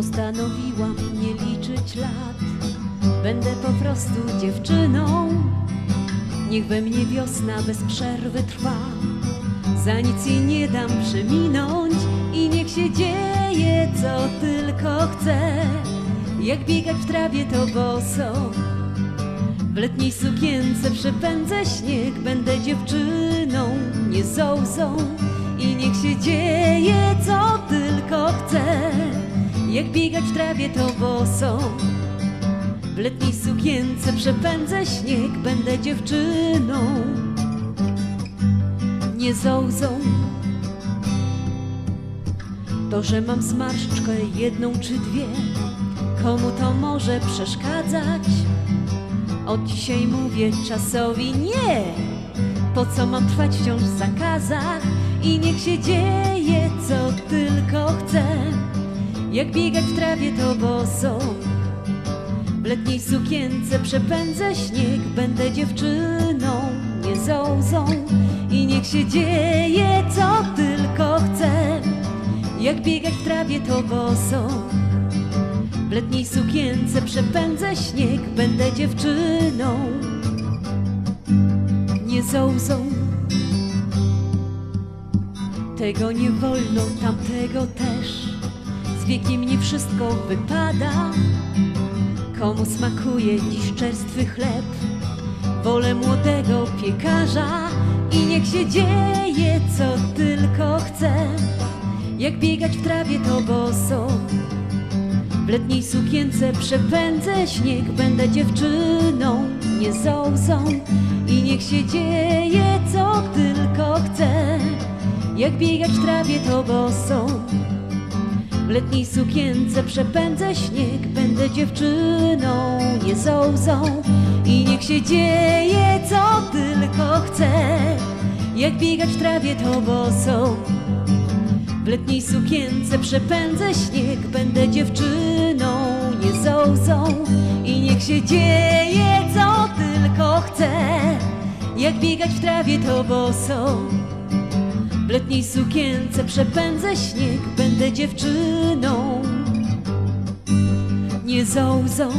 Postanowiłam nie liczyć lat. Będę po prostu dziewczyną. Niech we mnie wiosna bez przerwy trwa. Za nic jej nie dam przeminąć I niech się dzieje co tylko chce Jak biegać w trawie to boso. W letniej sukience przepędzę śnieg, będę dziewczyną, nie zołzą. I niech się dzieje co tylko chce. Jak biegać w trawie to boso. W letniej sukience przepędzę śnieg, będę dziewczyną, nie zołzą. To, że mam zmarszczkę jedną czy dwie, komu to może przeszkadzać? Od dzisiaj mówię czasowi nie. Po co mam trwać wciąż w zakazach i niech się dzieje. Jak biegać w trawie to boso. W letniej sukience przepędzę śnieg, będę dziewczyną, nie zołzą i niech się dzieje co tylko chce. Jak biegać w trawie to boso. W letniej sukience przepędzę śnieg, będę dziewczyną, nie zołzą. Tego nie wolno, tamtego też, z wiekiem nie wszystko wypada. Komu smakuje dziś czerstwy chleb, wolę młodego piekarza i niech się dzieje co tylko chce. Jak biegać w trawie to boso, w letniej sukience przepędzę śnieg, będę dziewczyną, nie zołzą i niech się dzieje co tylko chce. Jak biegać w trawie to boso. W letniej sukience przepędzę śnieg, będę dziewczyną, nie zołzą i niech się dzieje co tylko chce. Jak biegać w trawie to boso. W letniej sukience przepędzę śnieg, będę dziewczyną, nie zołzą i niech się dzieje co tylko chce. Jak biegać w trawie to boso. W letniej sukience przepędzę śnieg, będę dziewczyną, nie zołzą